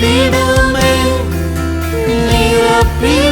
Little the man, need a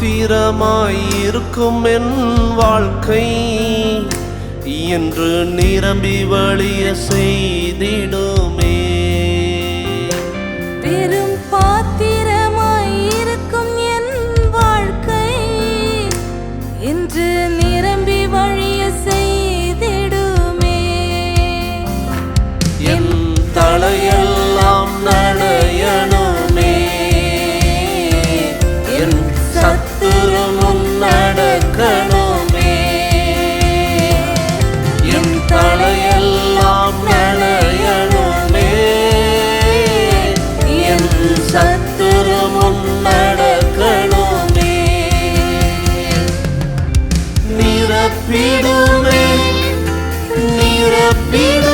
மாத்திரமாயிருக்கும் என் வாழ்க்கை. என்று நிரம்பி வழிய செய்திடுமே. பெரும் பாத்திரமாயிருக்கும் என் வாழ்க்கை. என்று நிரம்பி Rabbi Domek, ni Rabbi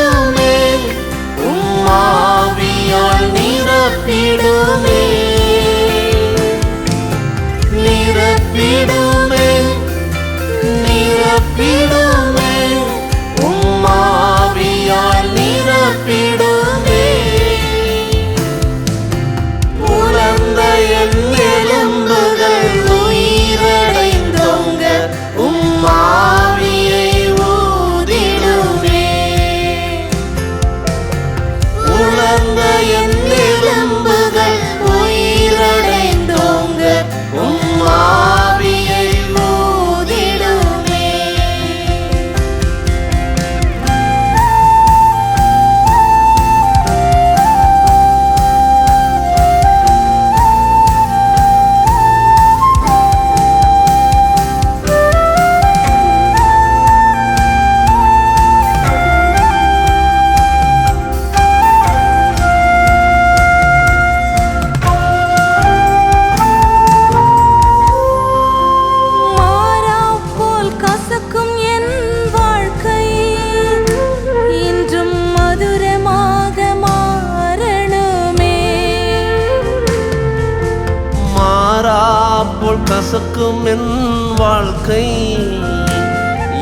போல் கசக்கும் என் வாழ்க்கை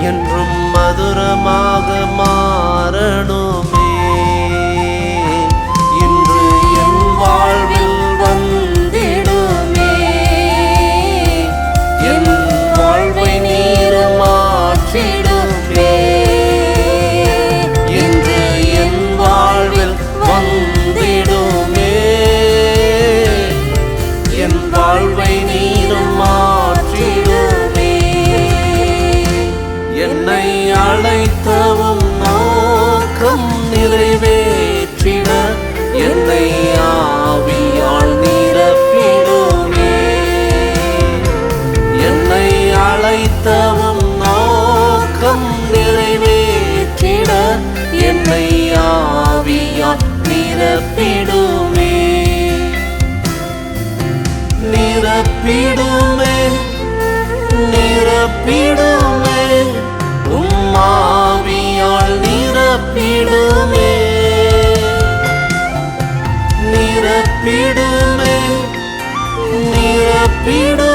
என்றும் மதுரமாக மாறணும். நிரப்பிடுமே. உம்மாவியால் நிரப்பிடுமே. நிரப்பிடுமே. நிரப்பிடு